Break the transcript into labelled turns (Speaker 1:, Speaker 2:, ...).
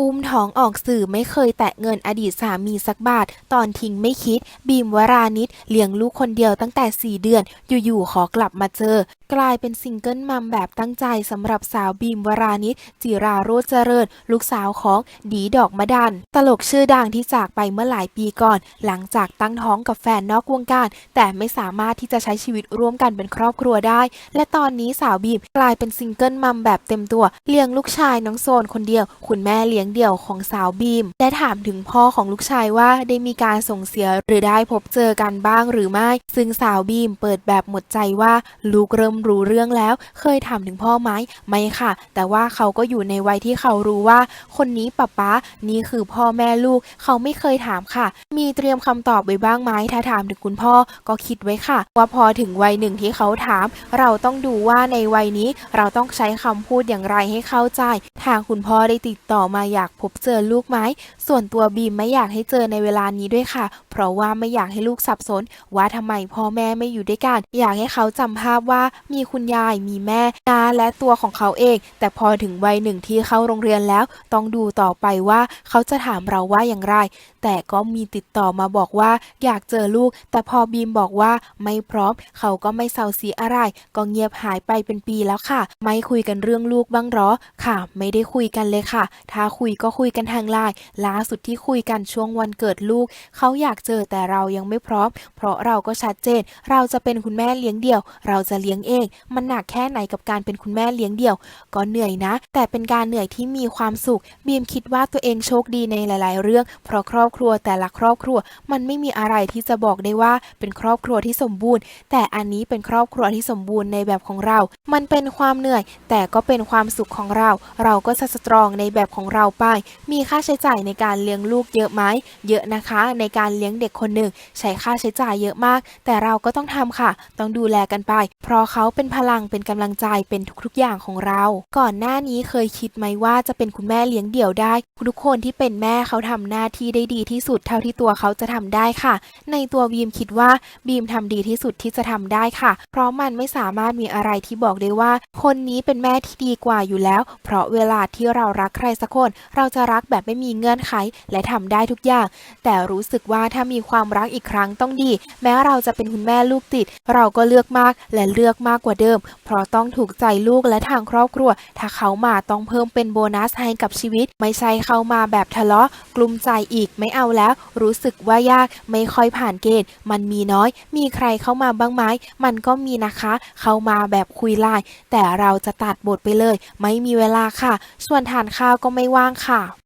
Speaker 1: อุ้มท้องออกสื่อไม่เคยแตะเงินอดีตสามีสักบาท ตอนทิ้งไม่คิด บีมวรานิชเลี้ยงลูกคนเดียวตั้งแต่ 4 เดือน อยู่ๆขอกลับมาเจอ กลายเป็นซิงเกิลมัมแบบตั้งใจสำหรับสาวบีมวรานิชจิราโรจเจริญ ลูกสาวของดีดอกมะดัน ตลกชื่อดังที่จากไปเมื่อหลายปีก่อน หลังจากตั้งท้องกับแฟนนอกวงการ แต่ไม่สามารถที่จะใช้ชีวิตร่วมกันเป็นครอบครัวได้ และตอนนี้สาวบีมกลายเป็นซิงเกิลมัมแบบเต็มตัวเลี้ยงลูกชายน้องโซนคนเดียว คุณแม่เลี้ยงเดี่ยวของสาวบีมได้ถามถึงพ่อของลูกชายว่าได้มีการส่งเสียหรือได้พบเจอกันบ้างหรือไม่ ซึ่งสาวบีมเปิดแบบหมดใจว่าลูกเริ่มรู้เรื่องแล้ว เคยถามถึงพ่อไหมไม่ค่ะ แต่ว่าเขาก็อยู่ในวัยที่เขารู้ว่า คนนี้ป๊าป๊านี่คือพ่อแม่ลูก เขาไม่เคยถามค่ะ มีเตรียมคำตอบไว้บ้างไหมถ้าถามถึงคุณพ่อก็คิดไว้ค่ะ ว่าพอถึงวัยหนึ่งที่เขาถาม เราต้องดูว่าในวัยนี้เราต้องใช้คำพูดอย่างไรให้เข้าใจทางคุณพ่อได้ติดต่อมาอยากพบเจอลูกไหม ส่วนตัวบีมไม่อยากให้เจอในเวลานี้ด้วยค่ะ เพราะว่าไม่อยากให้ลูกสับสน ว่าทำไมพ่อแม่ไม่อยู่ด้วยกัน อยากให้เขาจำภาพว่ามีคุณยายมีแม่นาและตัวของเขาเอง แต่พอถึงวัยหนึ่งที่เข้าโรงเรียนแล้ว ต้องดูต่อไปว่าเขาจะถามเราว่าอย่างไร แต่ก็มีติดต่อมาบอกว่าอยากเจอลูก แต่พอบีมบอกว่าไม่พร้อม เขาก็ไม่เศร้าซีอะไร ก็เงียบหายไปเป็นปีแล้วค่ะ ไม่คุยกันเรื่องลูกบ้างหรอค่ะ ไม่ได้คุยกันเลยค่ะ ถ้าคุยุยก็คุยกันทางไลน์ล่าสุดที่คุยกันช่วงวันเกิดลูก เขาอยากเจอแต่เรายังไม่พร้อม เพราะเราก็ชัดเจน เราจะเป็นคุณแม่เลี้ยงเดี่ยว เราจะเลี้ยงเอง มันหนักแค่ไหนกับการเป็นคุณแม่เลี้ยงเดี่ยว ก็เหนื่อยนะ แต่เป็นการเหนื่อยที่มีความสุข บีมคิดว่าตัวเองโชคดีในหลาย ๆ เรื่อง เพราะครอบครัวแต่ละครอบครัว มันไม่มีอะไรที่จะบอกได้ว่าเป็นครอบครัวที่สมบูรณ์ แต่อันนี้เป็นครอบครัวที่สมบูรณ์ในแบบของเรา มันเป็นความเหนื่อย แต่ก็เป็นความสุขของเรา เราก็จะสตรองในแบบของเราไป มีค่าใช้จ่ายในการเลี้ยงลูกเยอะไหมเยอะนะคะ ในการเลี้ยงเด็กคนหนึ่งใช้ค่าใช้จ่ายเยอะมาก แต่เราก็ต้องทำค่ะ ต้องดูแลกันไป เพราะเขาเป็นพลังเป็นกำลังใจเป็นทุกๆอย่างของเรา ก่อนหน้านี้เคยคิดไหมว่าจะเป็นคุณแม่เลี้ยงเดี่ยวได้ ทุกคนที่เป็นแม่เขาทำหน้าที่ได้ดีที่สุดเท่าที่ตัวเขาจะทำได้ค่ะ ในตัวบีมคิดว่าบีมทำดีที่สุดที่จะทำได้ค่ะ เพราะมันไม่สามารถมีอะไรที่บอกได้ว่า คนนี้เป็นแม่ที่ดีกว่าอยู่แล้ว เพราะเวลาที่เรารักใครสักคนเราจะรักแบบไม่มีเงื่อนไขและทำได้ทุกอย่าง แต่รู้สึกว่าถ้ามีความรักอีกครั้งต้องดี แม้เราจะเป็นคุณแม่ลูกติด เราก็เลือกมากและเลือกมากกว่าเดิม เพราะต้องถูกใจลูกและทางครอบครัว ถ้าเขามาต้องเพิ่มเป็นโบนัสให้กับชีวิต ไม่ใช่เข้ามาแบบทะเลาะ กลุ้มใจอีกไม่เอาแล้ว รู้สึกว่ายากไม่ค่อยผ่านเกณฑ์ มันมีน้อย มีใครเข้ามาบ้างไหมมันก็มีนะคะ เข้ามาแบบคุยไลน์แต่เราจะตัดบทไปเลย ไม่มีเวลาค่ะ ส่วนทานข้าวก็ไม่ว่างางค่ะ